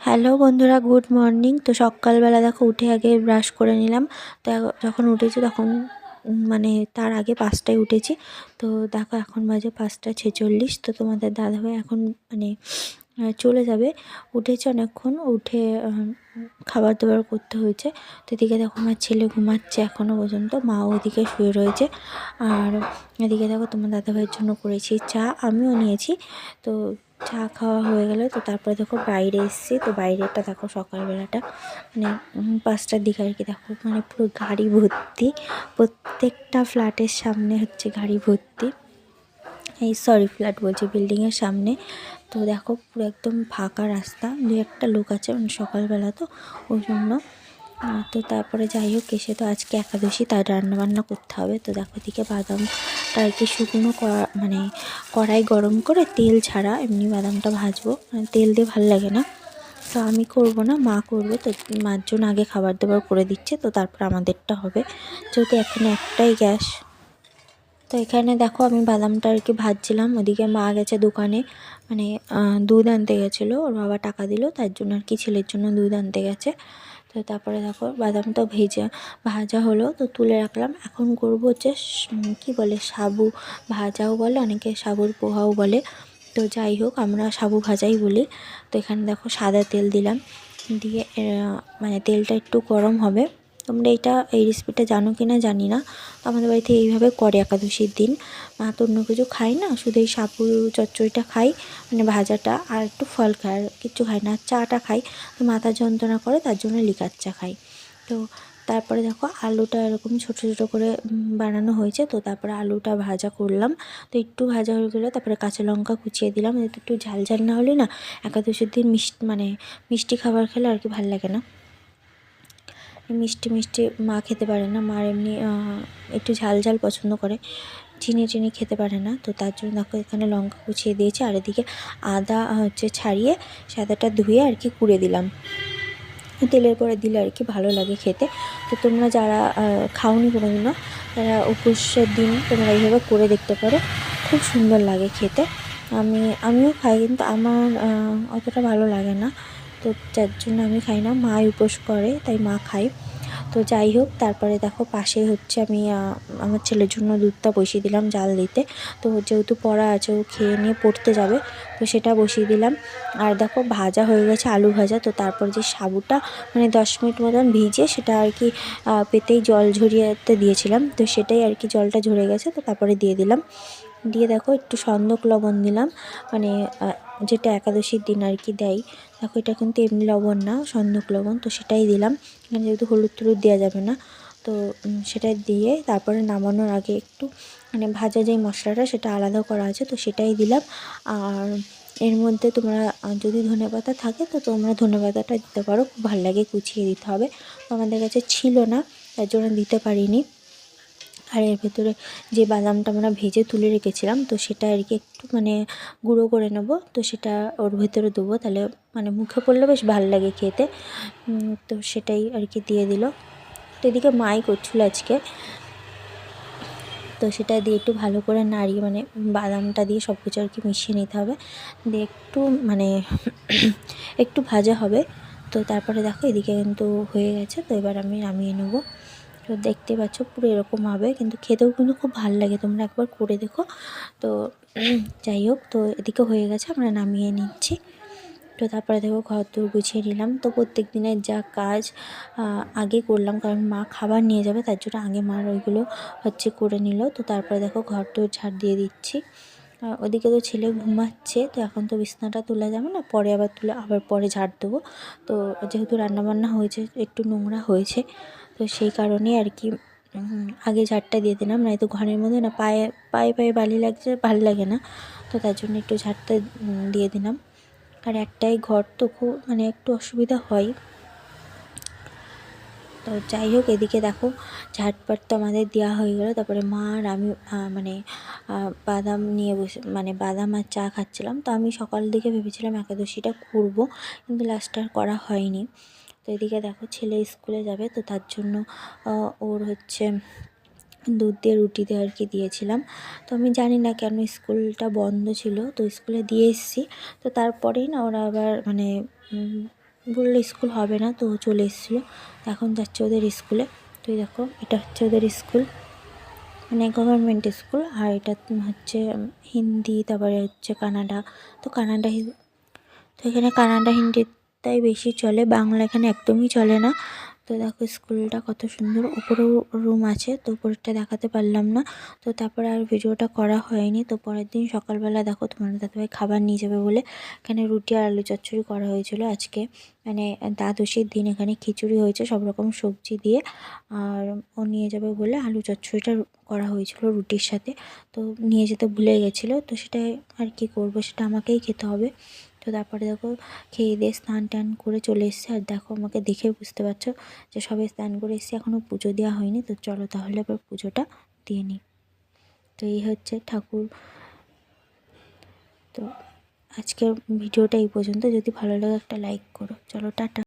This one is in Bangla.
হ্যালো বন্ধুরা, গুড মর্নিং। তো সকালবেলা দেখো উঠে আগে ব্রাশ করে নিলাম। তো যখন উঠেছি তখন মানে তার আগে পাঁচটায় উঠেছি। তো দেখো এখন বাজে পাঁচটা ছেচল্লিশ। তো তোমাদের দাদা ভাই এখন মানে চলে যাবে। উঠেছে অনেকক্ষণ, উঠে খাবার দাবার করতে হয়েছে। তো এদিকে দেখো আমার ছেলে ঘুমাচ্ছে এখনও পর্যন্ত, মা ওদিকে শুয়ে রয়েছে। আর এদিকে দেখো তোমার দাদাভাইয়ের জন্য করেছি চা, আমিও নিয়েছি। তো চা খাওয়া হয়ে গেলে, তো তারপরে দেখো বাইরে এসেছি। তো বাইরেটা দেখো সকালবেলাটা মানে পাঁচটার দিকে আর কি দেখো মানে পুরো গাড়ি ভর্তি। প্রত্যেকটা ফ্ল্যাটের সামনে হচ্ছে গাড়ি ভর্তি। এই সরি ফ্ল্যাট বলছি বিল্ডিংয়ের সামনে। তো দেখো পুরো একদম ফাঁকা রাস্তা। দু একটা লোক আছে মানে সকালবেলা তো, ওই জন্য। তো তারপরে যাই হোক, এসে তো আজকে একাদশী, তাই রান্নাবান্না করতে হবে। তো দেখো এদিকে বাদামটা আর কি শুকনো করা মানে কড়াই গরম করে তেল ছাড়া এমনি বাদামটা ভাজবো। মানে তেল দিয়ে ভালো লাগে না। তো আমি করব না, মা করবে। তো মার জন্য আগে খাবার দাবার করে দিচ্ছে। তো তারপর আমাদেরটা হবে। যেহেতু এখানে একটাই গ্যাস। তো এখানে দেখো আমি বাদামটা আর কি ভাজছিলাম, ওদিকে মা গেছে দোকানে মানে দুধ আনতে গেছিল, ওর বাবা টাকা দিল, তার জন্য আর কি ছেলের জন্য দুধ আনতে গেছে। তো তারপরে দেখো বাদামটা ভেজে, ভাজা হলো, তো তুলে রাখলাম। এখন করব হচ্ছে কী বলে, সাবু ভাজাও বলে, অনেকে সাবুর পোহাও বলে। তো যাই হোক, আমরা সাবু ভাজাই বলি। তো এখানে দেখো সাদা তেল দিলাম, দিয়ে মানে তেলটা একটু গরম হবে। তোমরা এটা, এই রেসিপিটা জানো কি না জানি না। তো আমাদের বাড়িতে এইভাবে করে একাদশীর দিন। মা তো অন্য কিছু খাই না, শুধু এই সাবু চচ্চড়িটা খাই মানে ভাজাটা, আর একটু ফল খাই আর কিচ্ছু খাই না চাটা খাই তো মাথা যন্ত্রণা করে, তার জন্য লিকার চা খাই তো তারপরে দেখো আলুটা এরকম ছোটো ছোটো করে বানানো হয়েছে। তো তারপরে আলুটা ভাজা করলাম। তো একটু ভাজা হয়ে গেলে, তারপরে কাঁচা লঙ্কা কুচিয়ে দিলাম। একটু ঝাল ঝাল না হলে না, একাদশীর দিন মিষ্টি মানে মিষ্টি খাবার খেলে আর কি ভালো লাগে না। মিষ্টি মিষ্টি মা খেতে পারে না। মার এমনি একটু ঝাল ঝাল পছন্দ করে। চিনি চিনি খেতে পারে না। তো তার জন্য দেখো এখানে লঙ্কা কুচিয়ে দিয়েছি। আর এদিকে আদা হচ্ছে ছাড়িয়ে সাদাটা ধুয়ে আর কি কুড়ে দিলাম। তেলের পরে দিলে আর কি ভালো লাগে খেতে। তো তোমরা যারা খাওনি কোনোদিনও, তারা উপোসের দিন তোমরা এইভাবে করে দেখতে পারো। খুব সুন্দর লাগে খেতে। আমি, আমিও খাই কিন্তু আমার অতটা ভালো লাগে না। তো যার জন্য আমি খাই না। মাই উপোস করে, তাই মা খায়। তো যাই হোক, তারপরে দেখো পাশে হচ্ছে আমি আমার ছেলের জন্য দুধটা বসিয়ে দিলাম জাল দিতে। তো যেহেতু পড়া আছে, ও খেয়ে নিয়ে পড়তে যাবে, তো সেটা বসিয়ে দিলাম। আর দেখো ভাজা হয়ে গেছে আলু ভাজা, তো তারপর যে সাবুটা মানে দশ মিনিট মতন ভিজে সেটা আর কি পেতেই জল ঝরিয়েতে দিয়েছিলাম। তো সেটাই আর কি জলটা ঝরে গেছে, তো তারপরে দিয়ে দিলাম। দিয়ে দেখো একটু সন্দক লবণ দিলাম। মানে যেটা একাদশীর দিন আর কি দেয়। দেখো, এটা কিন্তু এমনি লবণ না, সন্দক লবণ, তো সেটাই দিলাম। এখানে যেহেতু হলুদ টলুদ দেওয়া যাবে না, তো সেটা দিয়ে তারপরে নামানোর আগে একটু মানে ভাজা যেই মশলাটা, সেটা আলাদা করা আছে, তো সেটাই দিলাম। আর এর মধ্যে তোমরা যদি ধনেপাতা থাকে, তো তোমরা ধনেপাতাটা দিতে পারো। খুব ভালো লাগে, কুচিয়ে দিতে হবে। তো আমাদের কাছে ছিল না, তার জন্য দিতে পারিনি। আর এর ভেতরে যে বাদামটা আমরা ভেজে তুলে রেখেছিলাম, তো সেটা আর কি একটু মানে গুঁড়ো করে নেব, তো সেটা ওর ভেতরে দেবো। তাহলে মানে মুখে পড়লে বেশ ভালো লাগে খেতে। তো সেটাই আর কি দিয়ে দিল। তো এদিকে মাই করছিল আজকে। তো সেটা দিয়ে একটু ভালো করে নাড়িয়ে মানে বাদামটা দিয়ে সব কিছু আর কি মিশিয়ে নিতে হবে। দিয়ে একটু মানে একটু ভাজা হবে। তো তারপরে দেখো এদিকে কিন্তু হয়ে গেছে, তো এবার আমি নামিয়ে নেব। তো দেখতে পাচ্ছ পুরো এরকম হবে, কিন্তু খেতেও কিন্তু খুব ভালো লাগে। তোমরা একবার করে দেখো। তো যাই হোক, তো এদিকে হয়ে গেছে, আমরা নামিয়ে নিচ্ছি। তো তারপরে দেখো ঘর দূর গুছিয়ে নিলাম। তো প্রত্যেক দিনের যা কাজ আগে করলাম, কারণ মা খাবার নিয়ে যাবে, তার জন্য আগে মার ওইগুলো হচ্ছে করে নিল। তো তারপরে দেখো ঘর দূর ঝাড় দিয়ে দিচ্ছি। ওদিকে তো ছেলে ঘুমাচ্ছে, তো এখন তো বিছনাটা তোলা যাবে না, পরে আবার তুলে, আবার পরে ঝাড় দেবো। তো যেহেতু রান্নাবান্না হয়েছে, একটু নোংরা হয়েছে তো সেই কারণে আর কি আগে ঝাড়টা দিয়ে দিলাম। নয়তো ঘরের মধ্যে না, পায়ে পায়ে পায়ে বালি লাগছে, ভালো লাগে না। তো তার জন্য একটু ঝাড়টা দিয়ে দিলাম। আর একটাই ঘর তো খুব মানে একটু অসুবিধা হয়। তো যাই হোক, এদিকে দেখো ঝাটপাট তো আমাদের দেওয়া হয়ে গেলো। তারপরে মা আর আমি মানে বাদাম নিয়ে বসে মানে বাদাম আর চা খাচ্ছিলাম। তো আমি সকাল দিকে ভেবেছিলাম একাদশীটা করব, কিন্তু লাস্ট আর করা হয়নি। তো এদিকে দেখো ছেলে স্কুলে যাবে, তো তার জন্য ওর হচ্ছে দুধ দিয়ে রুটি দিয়ে আর কি দিয়েছিলাম। তো আমি জানি না কেন স্কুলটা বন্ধ ছিল, তো স্কুলে দিয়ে এসেছি। তো তারপরেই না ওরা আবার মানে বলল স্কুল হবে না, তো চলে এসেছিল। এখন যাচ্ছে ওদের স্কুলে। তুই দেখো, এটা হচ্ছে ওদের স্কুল। মানে গভর্নমেন্ট স্কুল, আর এটা হচ্ছে হিন্দি, তারপরে হচ্ছে কানাডা। তো কানাডা তো এখানে কানাডা হিন্দিটাই বেশি চলে, বাংলা এখানে একদমই চলে না। তো দেখো স্কুলটা কত সুন্দর উপরেও রুম আছে, তো উপরেরটা দেখাতে পারলাম না। তো তারপরে আর ভিডিওটা করা হয়নি, তো পরের দিন সকালবেলা দেখো তোমার দাদাভাই খাবার নিয়ে যাবে বলে এখানে রুটি আর আলু চচ্চড়ি করা হয়েছিল আজকে। মানে দ্বাদশীর দিন এখানে খিচুড়ি হয়েছে, সব রকম সবজি দিয়ে। আর ও নিয়ে যাবে বলে আলু চচ্চড়িটা করা হয়েছিল রুটির সাথে। তো নিয়ে যেতে ভুলে গেছিল, তো সেটা আর কি করব, সেটা আমাকেই খেতে হবে। তো তারপরে দেখো খেয়ে দিয়ে স্নান টান করে চলে এসছে। আর দেখো আমাকে দেখে বুঝতে পারছ যে সবে স্নান করে এসছি এখনও পুজো দেওয়া হয়নি। তো চলো তাহলে আবার পুজোটা দিয়ে নিই। তো এই হচ্ছে ঠাকুর। তো আজকের ভিডিওটা এই পর্যন্ত। যদি ভালো লাগে একটা লাইক করো। চলো, টাটা।